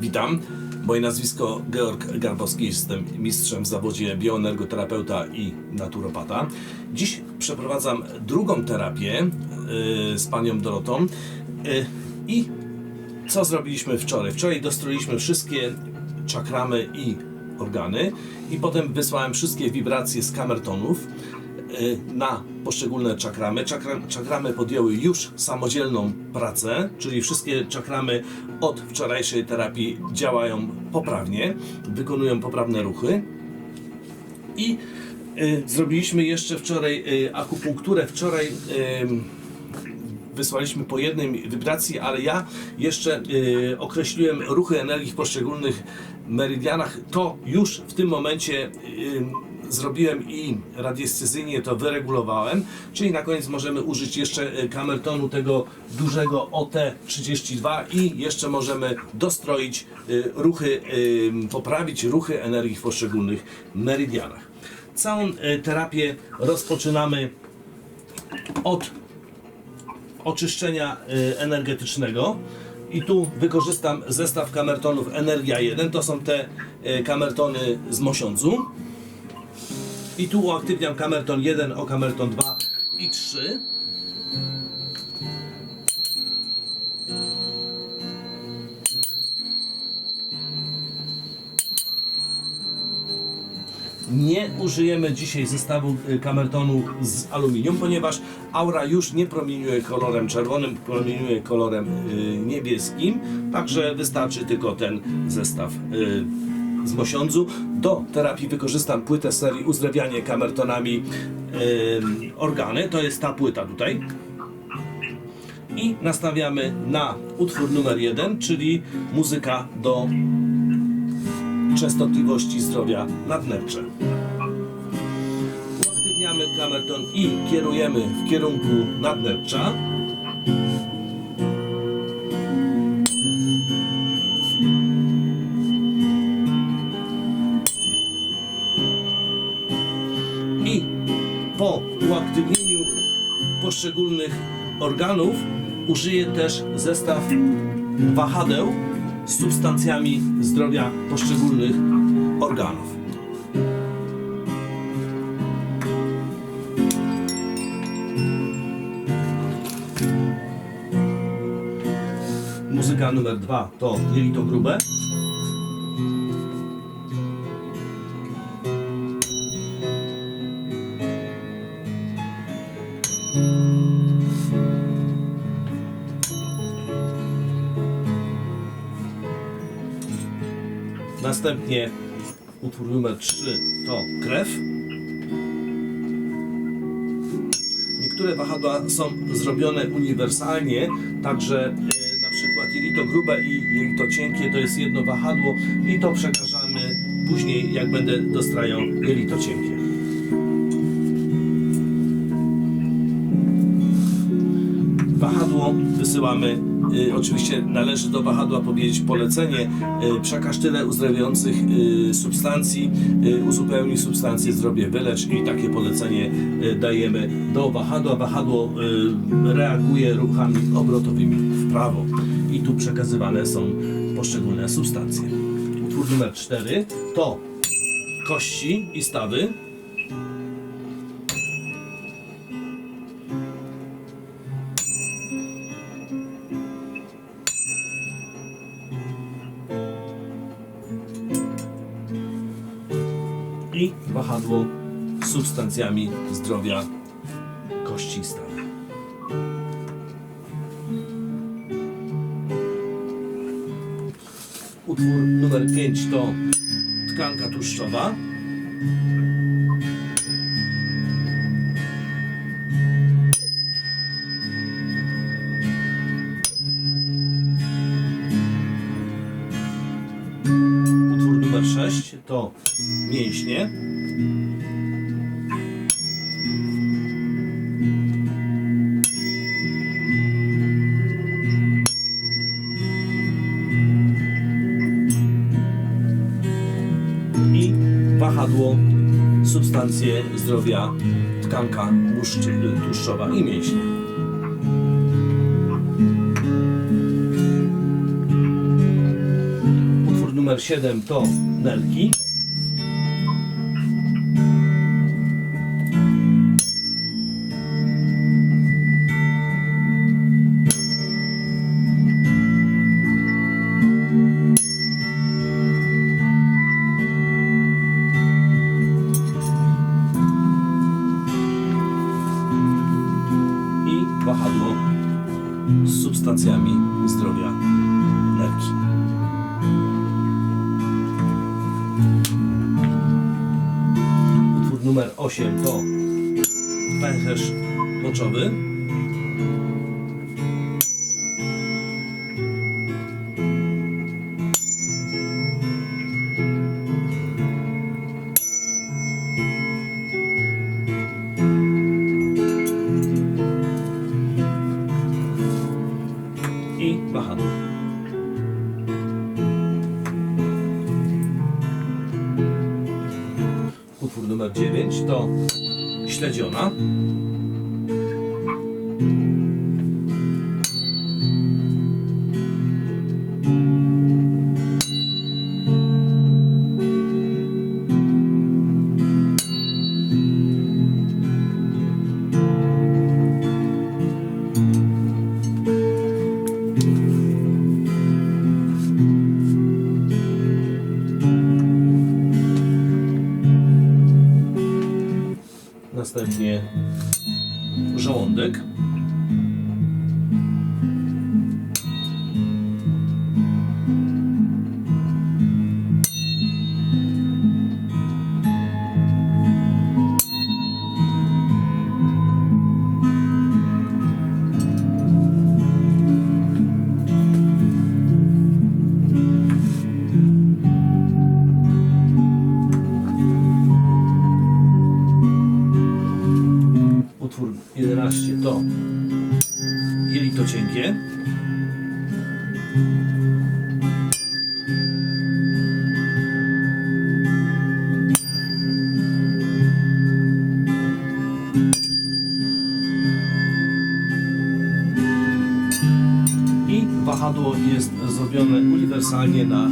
Witam. Moje nazwisko Georg Garbowski, jestem mistrzem w zawodzie bioenergoterapeuta i naturopata. Dziś przeprowadzam drugą terapię yy, z panią Dorotą. Yy, I co zrobiliśmy wczoraj? Wczoraj dostroiliśmy wszystkie czakramy i organy i potem wysłałem wszystkie wibracje z kamertonów y, na poszczególne czakramy. Czakra, czakramy podjęły już samodzielną pracę, czyli wszystkie czakramy od wczorajszej terapii działają poprawnie, wykonują poprawne ruchy. I y, zrobiliśmy jeszcze wczoraj y, akupunkturę. Wczoraj y, wysłaliśmy po jednej wibracji, ale ja jeszcze y, określiłem ruchy energii w poszczególnych meridianach. To już w tym momencie y, zrobiłem i radiescyzyjnie to wyregulowałem, czyli na koniec możemy użyć jeszcze y, kamertonu tego dużego OT32 i jeszcze możemy dostroić y, ruchy, poprawić ruchy energii w poszczególnych meridianach. Całą y, terapię rozpoczynamy od oczyszczenia energetycznego. I tu wykorzystam zestaw kamertonów Energia 1. To są te kamertony z mosiądzu. I tu uaktywniam kamerton 1 o kamerton 2 i 3. Nie użyjemy dzisiaj zestawu y, kamertonu z aluminium, ponieważ aura już nie promieniuje kolorem czerwonym, promieniuje kolorem y, niebieskim, także wystarczy tylko ten zestaw y, z mosiądzu. Do terapii wykorzystam płytę serii Uzdrawianie kamertonami y, organy, to jest ta płyta tutaj. I nastawiamy na utwór numer jeden, czyli muzyka do częstotliwości zdrowia nadnercze. Uaktywniamy kamerton i kierujemy w kierunku nadnercza. Uaktywnieniu poszczególnych organów użyję też zestaw wahadeł z substancjami zdrowia poszczególnych organów. Muzyka numer dwa to jelito grube. Następnie utwór numer 3 to krew. Niektóre wahadła są zrobione uniwersalnie, także e, na przykład jelito grube i jelito cienkie to jest jedno wahadło i to przekażamy później jak będę dostrajał jelito cienkie. Wysyłamy. y, oczywiście należy do wahadła powiedzieć polecenie. Y, przekaż tyle uzdrawiających y, substancji, uzupełnij substancję zdrowie wylecz i takie polecenie dajemy do wahadła. Wahadło reaguje ruchami obrotowymi w prawo i tu przekazywane są poszczególne substancje. Utwór numer 4 to kości i stawy. I wahadło z substancjami zdrowia kości i stawu. Utwór numer 5 to tkanka tłuszczowa. 6 to mięśnie. I wahadło, substancje zdrowia, tkanka tłuszcz- tłuszczowa i mięśnie. Numer 7 to nerki. i wahadło z substancjami zdrowia nerki. Numer 8 to pęcherz moczowy. 9 to śledziona. Jelito cienkie. I wahadło jest zrobione uniwersalnie na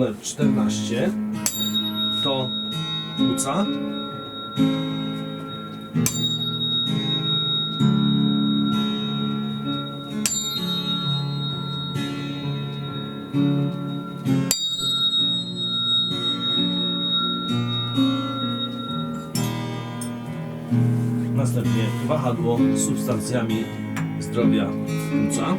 numer 14 to płuca. Następnie wahadło z substancjami zdrowia płuca.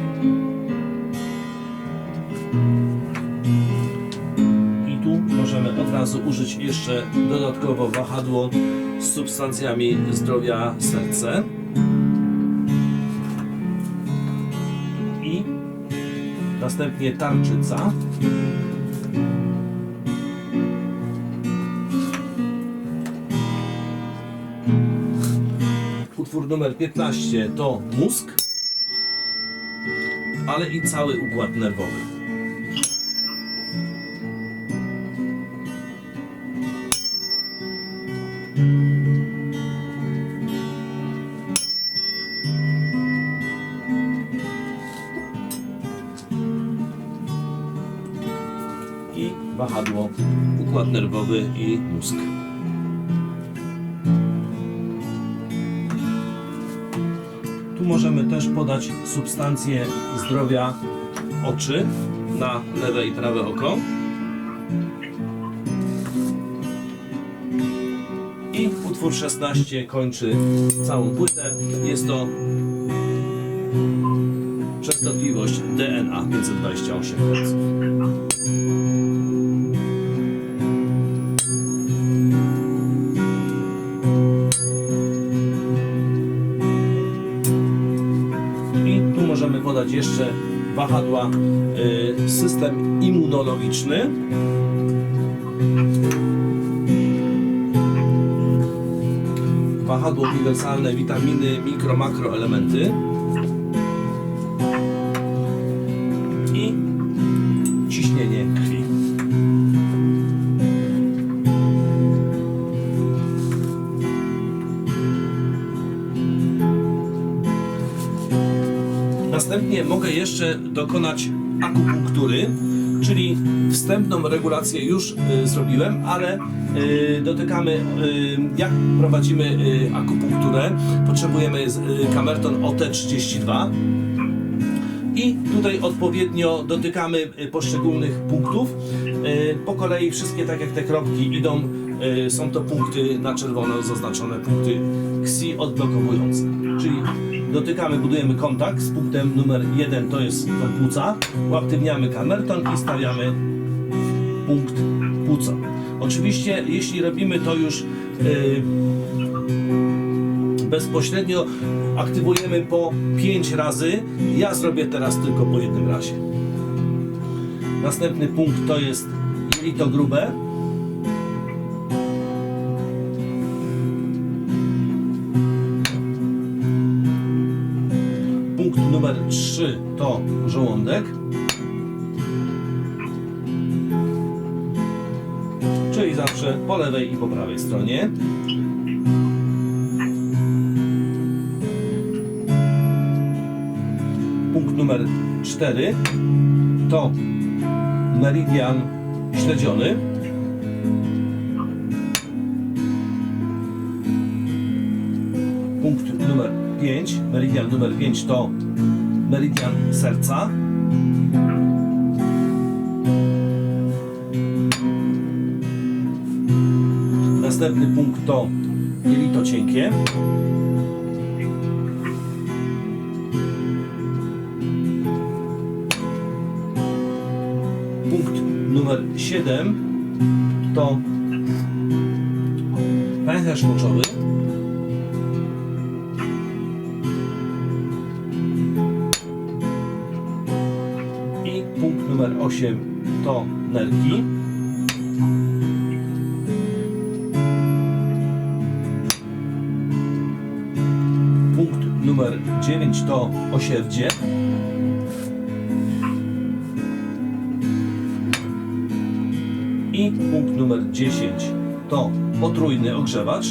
Razu użyć jeszcze dodatkowo wahadło z substancjami zdrowia serce. I następnie tarczyca. Utwór numer 15 to mózg, ale i cały układ nerwowy. Wahadło, układ nerwowy i mózg. tu możemy też podać substancję zdrowia oczy na lewe i prawe oko. I utwór 16 kończy całą płytę. Jest to częstotliwość DNA 528 Hz. Jeszcze wahadła y, system immunologiczny. Wahadło uniwersalne, witaminy, mikro, makroelementy. Jeszcze dokonać akupunktury, czyli wstępną regulację już y, zrobiłem, ale y, dotykamy, y, jak prowadzimy y, akupunkturę. Potrzebujemy y, kamerton OT32 i tutaj odpowiednio dotykamy y, poszczególnych punktów. Y, Po kolei wszystkie tak jak te kropki idą, y, są to punkty na czerwono zaznaczone, punkty XI odblokowujące. Czyli dotykamy, budujemy kontakt z punktem numer 1, to jest to płuca, uaktywniamy kamerton i stawiamy punkt płuca. Oczywiście jeśli robimy to już y, bezpośrednio aktywujemy po 5 razy. Ja zrobię teraz tylko po jednym razie. Następny punkt to jest jelito grube. 3 to żołądek. Czyli zawsze po lewej i po prawej stronie. Punkt numer 4 to meridian śledziony. Punkt numer 5, meridian numer 5 to meridian serca. Następny punkt to jelito cienkie. Punkt numer 7 to pęcherz moczowy. Numer 8 to nerki. Punkt numer 9 to osierdzie. I punkt numer 10 to potrójny ogrzewacz.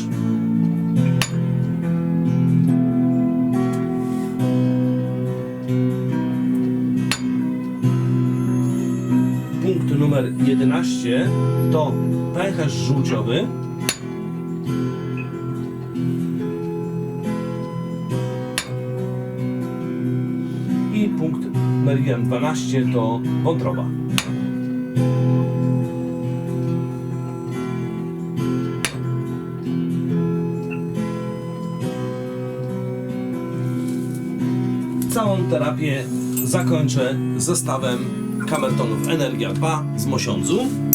Numer 11 to pęcherz żółciowy. I punkt meridian 12 to wątroba. Całą terapię zakończę zestawem kamertonów Energia 2 z mosiądzu.